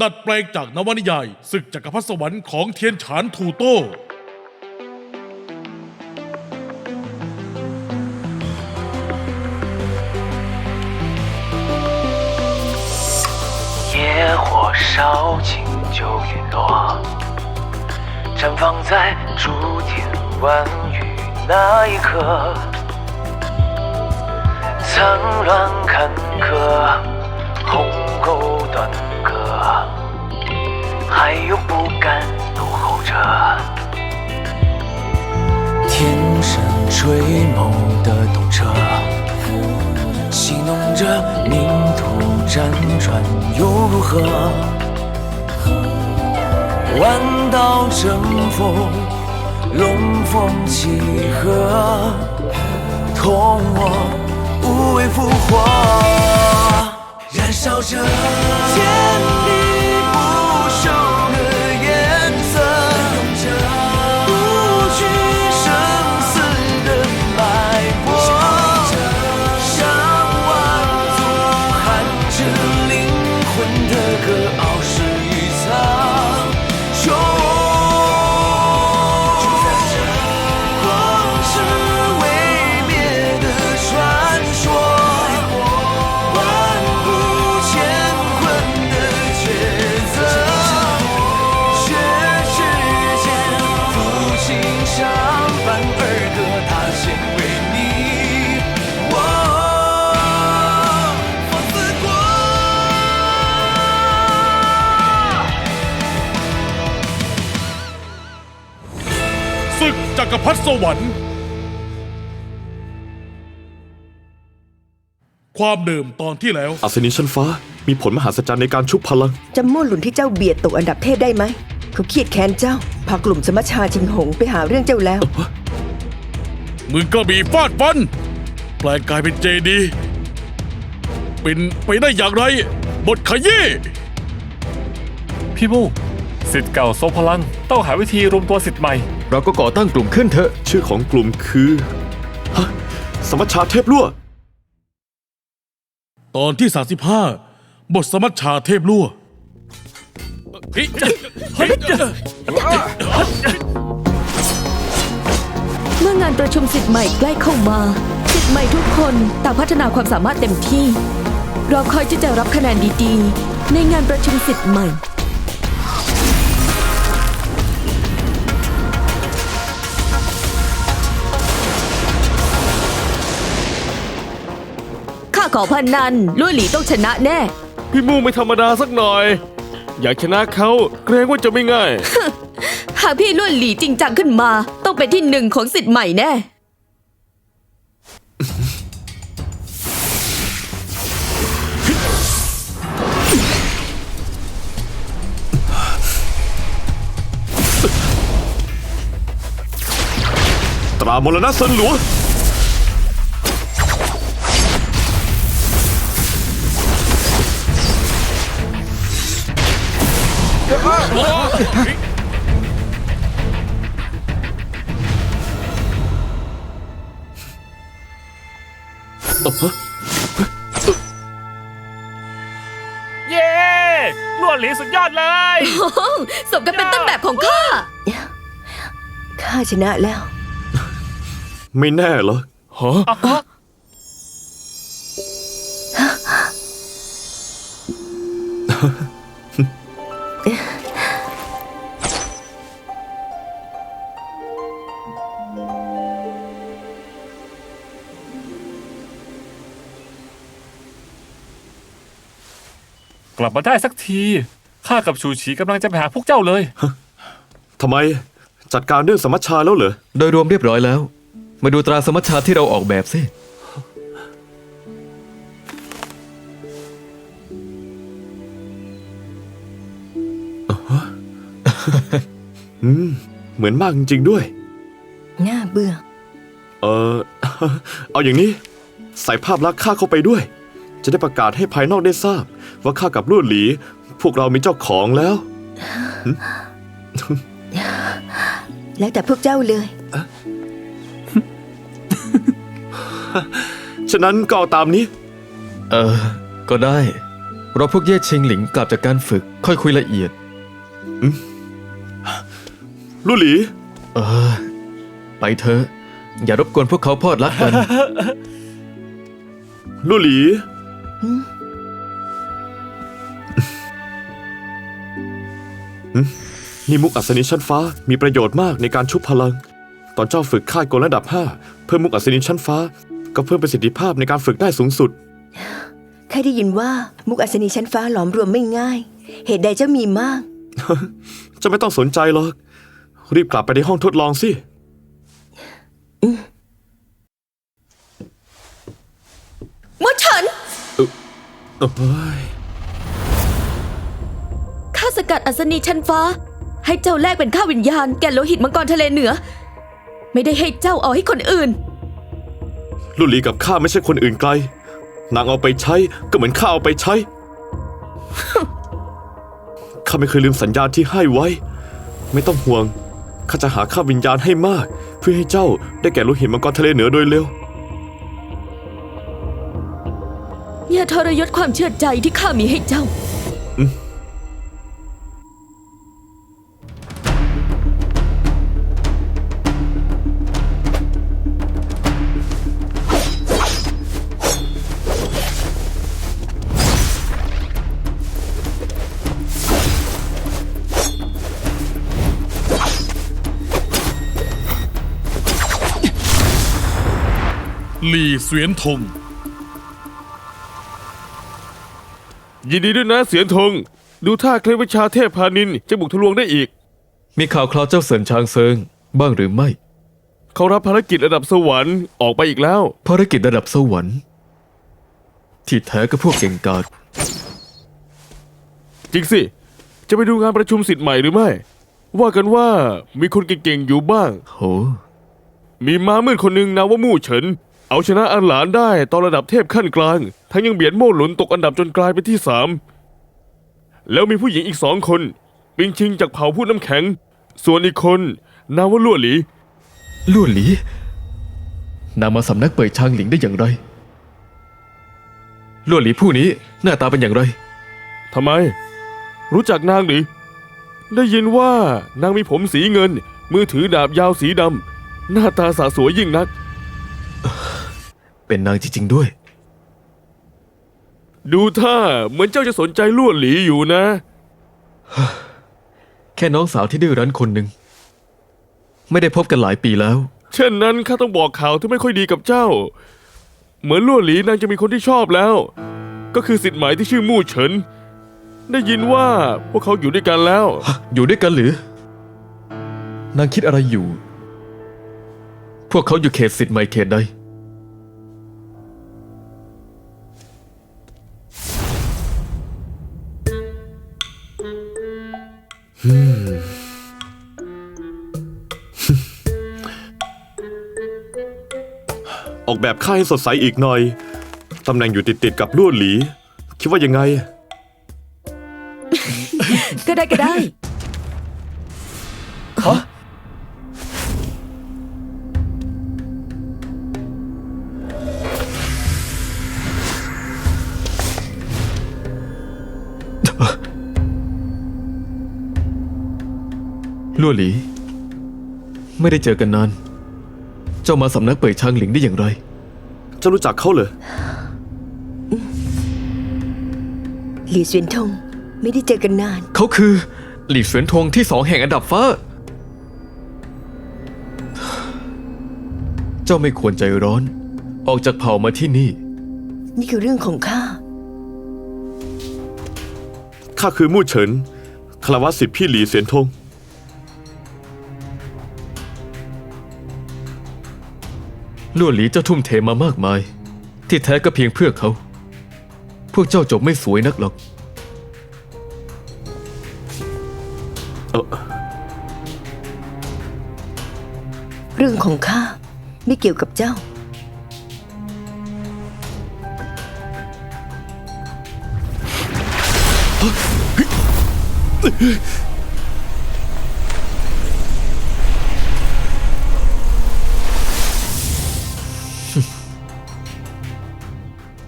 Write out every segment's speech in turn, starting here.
ดัดแปลงจากนวนิยายศึกจักรพรรดิสวรรค์ของเทียนฉานทูโต้ 野火烧尽就陨落，绽放在诸天万语那一刻。苍乱坎坷， 又如何？弯道争锋，龙凤几何？同我无畏复活，燃烧着天地 จักรพรรดิสวรรค์ ความเดิมตอนที่แล้ว อัศนีชั้นฟ้า มีผลมหัศจรรย์ในการชุบพลัง จำม่วนหลุนที่เจ้าเบียดตกอันดับเทพได้ไหม เขาเครียดแค้นเจ้า พากลุ่มสมัชชาจิงหงไปหาเรื่องเจ้าแล้ว มึงก็มีฟาดฟัน แปลงกายเป็นเจดีย์เป็นไปได้อย่างไร บทขยี้ พี่มู่สิทธิ์เก่าทรงพลัง ต้องหาวิธีรวมตัวสิทธิ์ใหม่ เราก็ก่อตั้งกลุ่มขึ้นเถอะ ชื่อของกลุ่มคือฮะสมัชชาเทพลั่ว ตอนที่ 35 บทสมัชชาเทพลั่วเฮ้ยเฮ้ยเมื่องานประชุมสิทธิ์ใหม่ใกล้เข้ามาสิทธิ์ใหม่ทุกคนต่างพัฒนาความสามารถเต็มที่รอคอยที่จะรับคะแนนดีๆ ในงานประชุมสิทธิ์ใหม่ ข้าขอพนันลุยหลีต้องชนะแน่ พี่มู่ไม่ธรรมดาสักหน่อย อยากชนะเขาเกรงว่าจะไม่ง่าย หากพี่ลุยหลีจริงจังขึ้นมา ต้องเป็นที่หนึ่งของสิทธิ์ใหม่แน่ ตรามรณะเซินหลัว เย้ลวดหลีสุดยอดเลยสมกับเป็นต้นแบบของข้า ข้าชนะแล้ว ไม่แน่เหรอ กลับมาได้สักที ข้ากับชูชีกำลังจะไปหาพวกเจ้าเลย ทำไมจัดการเรื่องสมัชชาแล้วเหรอ โดยรวมเรียบร้อยแล้ว มาดูตราสมัชชาที่เราออกแบบสิเหมือนมากจริงๆด้วย น่าเบื่อ เออ เอาอย่างนี้ ใส่ภาพลักษณ์ข้าเข้าไปด้วย จะได้ประกาศให้ภายนอกได้ทราบ ว่าข้ากับลู่หลี พวกเรามีเจ้าของแล้ว แล้วแต่พวกเจ้าเลย ฉะนั้นก็เอาตามนี้ เออ ก็ได้ เราพวกเย่ชิงหลิงกลับจากการฝึก ค่อยคุยละเอียด ลู่หลี เออ ไปเถอะ อย่ารบกวนพวกเขาพอดรักกัน ลู่หลีหึ นี่มุกอัศนีชั้นฟ้ามีประโยชน์มากในการชุบพลัง ตอนเจ้าฝึกค่ายกลระดับ 5 เพิ่มมุกอัศนีชั้นฟ้า ก็เพิ่มประสิทธิภาพในการฝึกได้สูงสุดข้าได้ยินว่ามุกอัศนีชั้นฟ้าหลอมรวมไม่ง่าย เหตุใดเจ้ามีมาก จะไม่ต้องสนใจหรอก รีบกลับไปในห้องทดลองสิ เอ้ยข้าสกัดอัศนีชั้นฟ้า ให้เจ้าแลกเป็นข้าวิญญาณแก่โลหิตมังกรทะเลเหนือ ไม่ได้ให้เจ้าเอาให้คนอื่น ลุลีกับข้าไม่ใช่คนอื่นไกล นางเอาไปใช้ก็เหมือนข้าเอาไปใช้ ข้าไม่เคยลืมสัญญาที่ให้ไว้ ไม่ต้องห่วง ข้าจะหาข้าวิญญาณให้มาก เพื่อให้เจ้าได้แก่โลหิตมังกรทะเลเหนือโดยเร็ว อย่าทรยศความเชื่อใจที่ข้ามีให้เจ้า หลี่เสวียนทง ยินดีด้วยนะเสียนธงดูท่าเคล็ดวิชาเทพพานินจะบุกทะลวงได้อีก มีข่าวคราวเจ้าเสินชางเซิง บ้างหรือไม่ เขารับภารกิจระดับสวรรค์ออกไปอีกแล้ว ภารกิจระดับสวรรค์ ที่แท้ก็พวกเก่งกาจจริงสิ จะไปดูงานประชุมสิทธิ์ใหม่หรือไม่ ว่ากันว่ามีคนเก่งๆอยู่บ้าง โห มีม้ามืดคนหนึ่งนามว่ามู่เฉิน เอาชนะอันหลานได้ตอนระดับเทพขั้นกลาง ทั้งยังเบียดโม่หลุนตกอันดับจนกลายเป็นที่สามแล้วมีผู้หญิงอีกสองคนปิงชิงจากเผ่าผู้น้ำแข็ง ส่วนอีกคนนามว่าลั่วหลีลู่หลีนางมาสำนักเปิดชางหลิงได้อย่างไรลู่หลีผู้นี้หน้าตาเป็นอย่างไรทำไม รู้จักนางหรือได้ยินว่านางมีผมสีเงิน มือถือดาบยาวสีดำหน้าตาสาสวยยิ่งนัก เป็นนางจริงๆด้วย ดูท่าเหมือนเจ้าจะสนใจลั่วหลีอยู่นะ แค่น้องสาวที่ดื้อรั้นคนหนึ่ง ไม่ได้พบกันหลายปีแล้ว เช่นนั้นข้าต้องบอกข่าวที่ไม่ค่อยดีกับเจ้า เหมือนลั่วหลีนางจะมีคนที่ชอบแล้ว ก็คือสิทธิ์หมายที่ชื่อมู่เฉิน ได้ยินว่าพวกเขาอยู่ด้วยกันแล้ว อยู่ด้วยกันหรือ นางคิดอะไรอยู่ พวกเขาอยู่เขตสิทธิ์ใหม่เขตใด ออกแบบค่ายให้สดใสอีกหน่อย ตำแหน่งอยู่ติดๆกับลู่หลี คิดว่ายังไง ก็ได้ก็ได้ ลั่วหลี ไม่ได้เจอกันนาน เจ้ามาสำนักเปิดชางหลิงได้อย่างไร เจ้ารู้จักเขาเหรอ หลี่เสวียนทงไม่ได้เจอกันนาน เขาคือหลีเสวียนทงที่สองแห่งอันดับฟ้า เจ้าไม่ควรใจร้อน ออกจากเผ่ามาที่นี่ นี่คือเรื่องของข้า ข้าคือมู่เฉินคารวะสิทธิ์พี่หลีเสียนทง ลั่วหลีเจ้าทุ่มเทมามากมาย ที่แท้ก็เพียงเพื่อเขา พวกเจ้าจบไม่สวยนักหรอกเรื่องของข้าไม่เกี่ยวกับเจ้า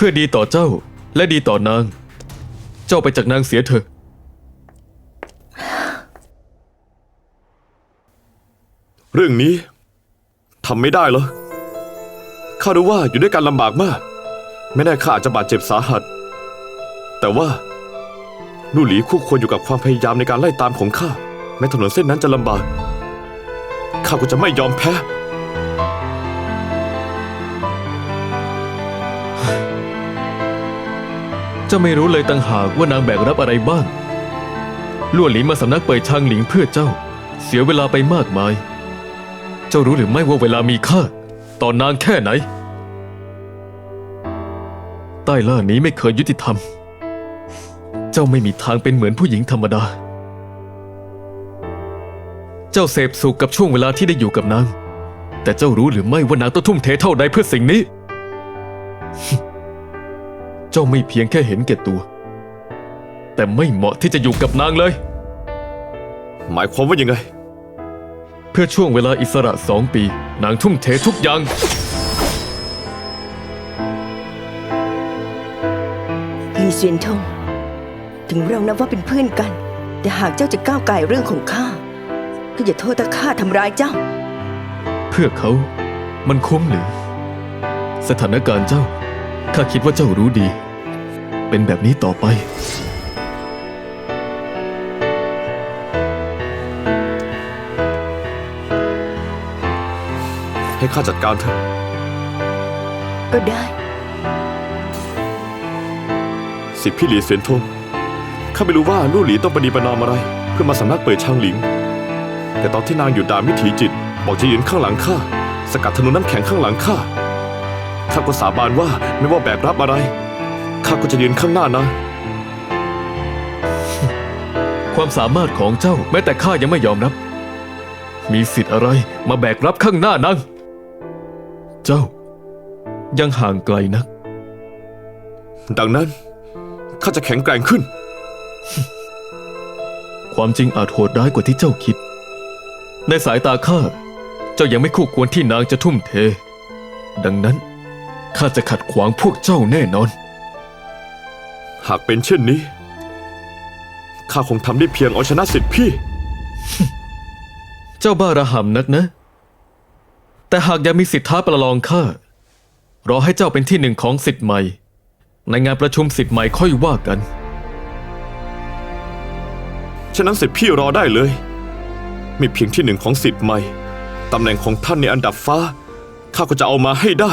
เพื่อดีต่อเจ้าและดีต่อนาง เจ้าไปจากนางเสียเถอะ เรื่องนี้ทำไม่ได้เหรอ ข้ารู้ว่าอยู่ด้วยกันลำบากมาก ไม่แน่ข้าอาจจะบาดเจ็บสาหัส แต่ว่าลู่หลีคู่ควรอยู่กับความพยายามในการไล่ตามของข้า แม้ถนนเส้นนั้นจะลำบาก ข้าก็จะไม่ยอมแพ้ เจ้าไม่รู้เลยต่างหากว่านางแบกรับอะไรบ้างลั่วหลีมาสำนักเปิดชางหลิงเพื่อเจ้า เสียเวลาไปมากมาย เจ้ารู้หรือไม่ว่าเวลามีค่าต่อนางแค่ไหน ใต้ล่านี้ไม่เคยยุติธรรม เจ้าไม่มีทางเป็นเหมือนผู้หญิงธรรมดา เจ้าเสพสุขกับช่วงเวลาที่ได้อยู่กับนาง แต่เจ้ารู้หรือไม่ว่านางต้องทุ่มเทเท่าใดเพื่อสิ่งนี้ เจ้าไม่เพียงแค่เห็นแก่ตัว แต่ไม่เหมาะที่จะอยู่กับนางเลย หมายความว่ายังไง เพื่อช่วงเวลาอิสระสองปี นางทุ่มเททุกอย่าง ลีเซียนทง ถึงเรานับว่าเป็นเพื่อนกัน แต่หากเจ้าจะก้าวไก่ายเรื่องของข้าก็อย่าโทษถ้าข้าทำร้ายเจ้า เพื่อเขา มันคุ้มหรือ สถานการณ์เจ้า ข้าคิดว่าเจ้ารู้ดี เป็นแบบนี้ต่อไป ให้ข้าจัดการเถอะ ก็ได้ สิทธิพี่หลีเสวียนทงข้าไม่รู้ว่าลู่หลีต้องประนีประนอมอะไร เพื่อมาสำนักเปิดชางหลิง แต่ตอนที่นางอยู่ด่านวิถีจิต บอกจะยืนข้างหลังข้า สกัดธนูน้ำแข็งข้างหลังข้า ข้าก็สาบานว่าไม่ว่าแบกรับอะไร ข้าก็จะยืนข้างหน้านางความสามารถของเจ้าแม้แต่ข้ายังไม่ยอมรับ มีสิทธิ์อะไรมาแบกรับข้างหน้านางเจ้า ยังห่างไกลนัก ดังนั้น ข้าจะแข็งแกร่งขึ้น ความจริงอาจโหดร้ายกว่าที่เจ้าคิด ในสายตาข้า เจ้ายังไม่คู่ควรที่นางจะทุ่มเท ดังนั้น ข้าจะขัดขวางพวกเจ้าแน่นอน หากเป็นเช่นนี้ข้าคงทำได้เพียงเอาชนะสิทธิพี่ เจ้าบ้าระห่ำนักนะ แต่หากยังมีสิทธิท้าประลองข้ารอให้เจ้าเป็นที่หนึ่งของสิทธิ์ใหม่ ในงานประชุมสิทธิ์ใหม่ค่อยว่ากัน ฉะนั้นสิทธิพี่รอได้เลยไม่เพียงที่หนึ่งของสิทธิ์ใหม่ตำแหน่งของท่านในอันดับฟ้าข้าก็จะเอามาให้ได้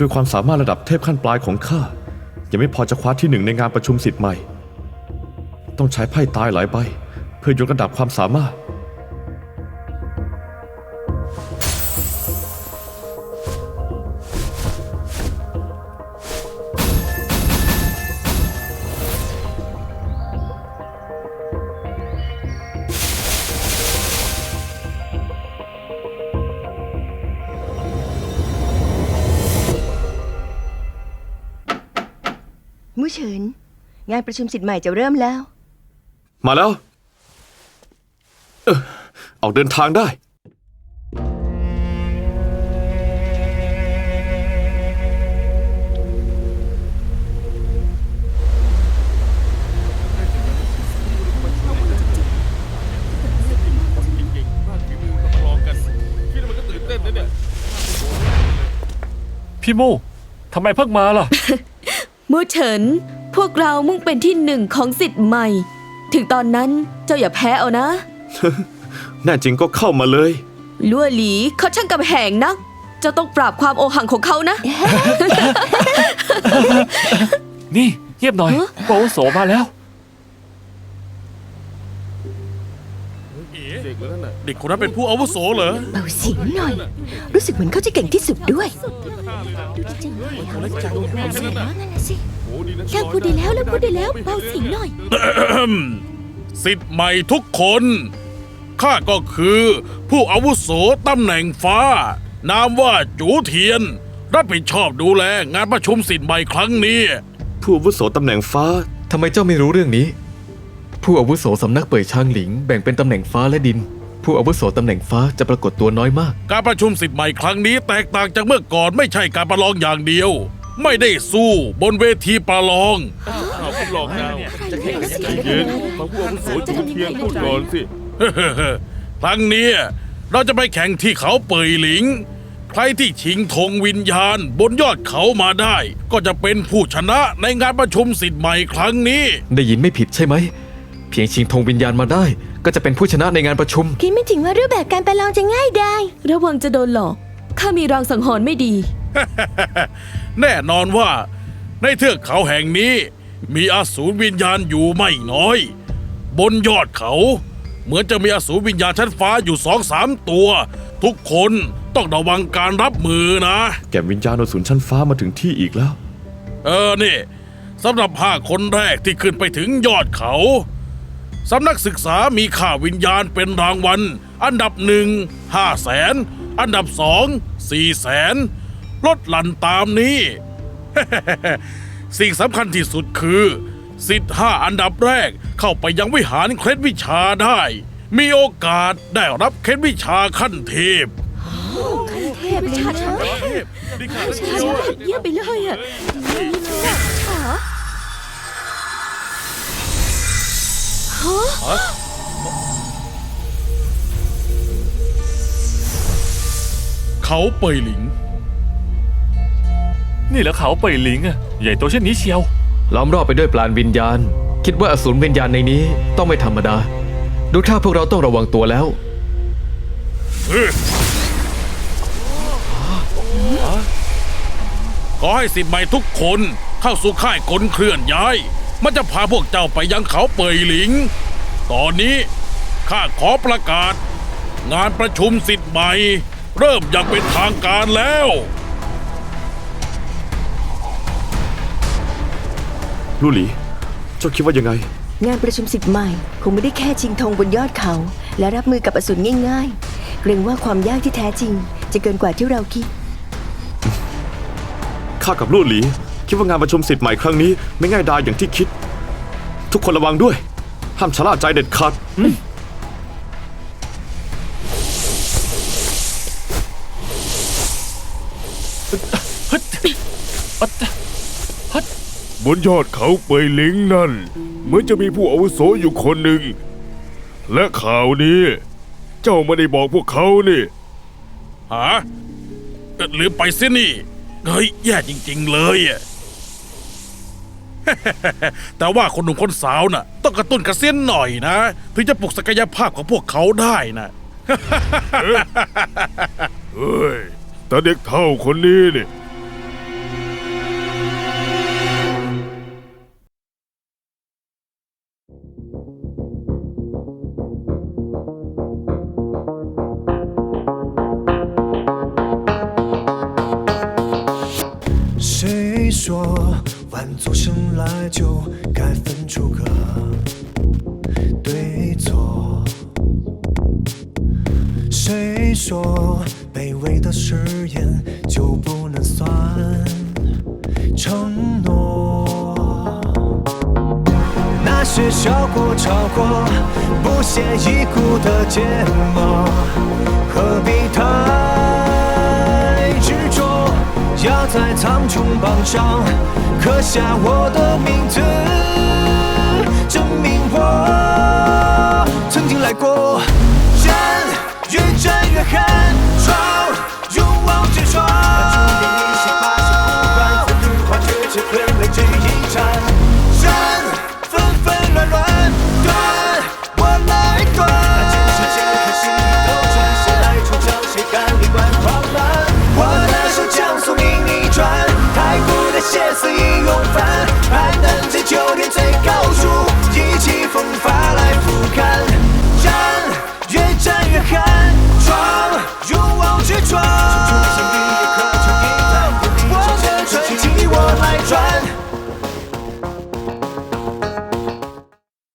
ด้วยความสามารถระดับเทพขั้นปลายของข้ายังไม่พอจะคว้าที่หนึ่งในงานประชุมสิทธิ์ใหม่ ต้องใช้ไพ่ตายหลายใบ เพื่อยกระดับความสามารถ เฉิน งานประชุมสิทธิ์ใหม่จะเริ่มแล้ว มาแล้ว เออออกเดินทางได้พี่มู่ทำไมเพิ่งมาล่ะ มูเฉิน พวกเรามุ่งเป็นที่หนึ่งของสิทธิ์ใหม่ ถึงตอนนั้นเจ้าอย่าแพ้เอานะ แน่จริงก็เข้ามาเลย ลั่วหลีเขาช่างกำแหงนัก เจ้าต้องปราบความโอหังของเขานะ นี่เงียบหน่อยโปโสมาแล้ว เเด็กคนนั้นเป็นผู้อาวุโสเหรอเบาเสียงหน่อย รู้สึกเหมือนเขาจะเก่งที่สุดด้วยแค่พูดได้แล้วแล้วพูดได้แล้วเบาเสียงหน่อย สิทธิ์ใหม่ทุกคน ข้าก็คือผู้อาวุโสตำแหน่งฟ้า นามว่าจูเทียน รับผิดชอบดูแลงานประชุมสิทธิ์ใหม่ครั้งนี้ ผู้อาวุโสตำแหน่งฟ้า ทำไมเจ้าไม่รู้เรื่องนี้ ผู้อาวุโสสำนักเป่ยชางหลิงแบ่งเป็นตำแหน่งฟ้าและดิน ผู้อาวุโสตำแหน่งฟ้าจะปรากฏตัวน้อยมาก การประชุมสิทธิ์ใหม่ครั้งนี้แตกต่างจากเมื่อก่อนไม่ใช่การประลองอย่างเดียว ไม่ได้สู้บนเวทีประลองเอาคุณหลอกดาวเย็นฟังผู้อาวุโสจูเทียนพูดก่อนสิครั้งนี้เราจะไปแข่งที่เขาเป่ยหลิง ใครที่ชิงธงวิญญาณ บนยอดเขามาได้ ก็จะเป็นผู้ชนะในงานประชุมสิทธิ์ใหม่ครั้งนี้ ได้ยินไม่ผิดใช่ไหม เพียงชิงธงวิญญาณมาได้ ก็จะเป็นผู้ชนะในงานประชุม คิดไม่ถึงว่ารูปแบบการประลองจะง่ายได้ ระวังจะโดนหลอก ข้ามีรางสังหรณ์ไม่ดี แน่นอนว่า ในเทือกเขาแห่งนี้ มีอสูรวิญญาณอยู่ไม่น้อย บนยอดเขา เหมือนจะมีอสูรวิญญาณชั้นฟ้าอยู่สองสามตัว ทุกคนต้องระวังการรับมือนะ แก่วิญญาณอสูรชั้นฟ้ามาถึงที่อีกแล้ว เออนี่สำหรับห้าคนแรกที่ขึ้นไปถึงยอดเขา สำนักศึกษามีค่าวิญญาณเป็นรางวัล อันดับหนึ่งห้าแสน อันดับสองสี่แสน ลดหลั่นตามนี้ สิ่งสำคัญที่สุดคือสิทธิ์ห้าอันดับแรกเข้าไปยังวิหารเคล็ดวิชาได้ มีโอกาสได้รับเคล็ดวิชาขั้นเทพเทพชาชาชาเยี่ยมไปเลยอะ เขาเปยหลิง นี่แหละเขาเป่ยหลิงอะใหญ่โตเช่นนี้เชียว ล้อมรอบไปด้วยปราณวิญญาณ คิดว่าอสูรวิญญาณในนี้ต้องไม่ธรรมดา ดูท่าพวกเราต้องระวังตัวแล้วขอให้สิทธิ์ใหม่ทุกคนเข้าสู่ค่ายกลเคลื่อนย้าย มันจะพาพวกเจ้าไปยังเขาเปยหลิง ตอนนี้ข้าขอประกาศ งานประชุมสิทธิ์ใหม่ เริ่มอย่างเป็นทางการแล้วลู่หลี เจ้าคิดว่ายังไง งานประชุมสิทธิ์ใหม่คงไม่ได้แค่ชิงธงบนยอดเขา และรับมือกับอสูรง่าย ๆ เกรงว่าความยากที่แท้จริง จะเกินกว่าที่เราคิด ข้ากับลู่หลี คิดว่างานประชุมสิทธิ์ใหม่ครั้งนี้ ไม่ง่ายดายอย่างที่คิด ทุกคนระวังด้วย ห้ามชะล่าใจเด็ดขาดบนยอดเขาเปยหลิงนั่น เหมือนจะมีผู้อาวุโสอยู่คนหนึ่ง และข่าวนี้ เจ้าไม่ได้บอกพวกเขานี่หาเอ่อลืมไปเสียนี่ เฮ้ย แย่จริง ๆ เลยอะ แต่ว่าคนหนุ่มคนสาวน่ะ ต้องกระตุ้นกระเซียนหน่อยนะ ถึงจะปลุกศักยภาพของพวกเขาได้นะเฮ้ยแต่เด็กเท่าคนนี้นี่谁说万族生来就该分出个对错？谁说卑微的誓言就不能算承诺？那些笑过、吵过、不屑一顾的缄默，何必太压在苍穹榜上刻下我的名字证明我曾经来过。人越战越狠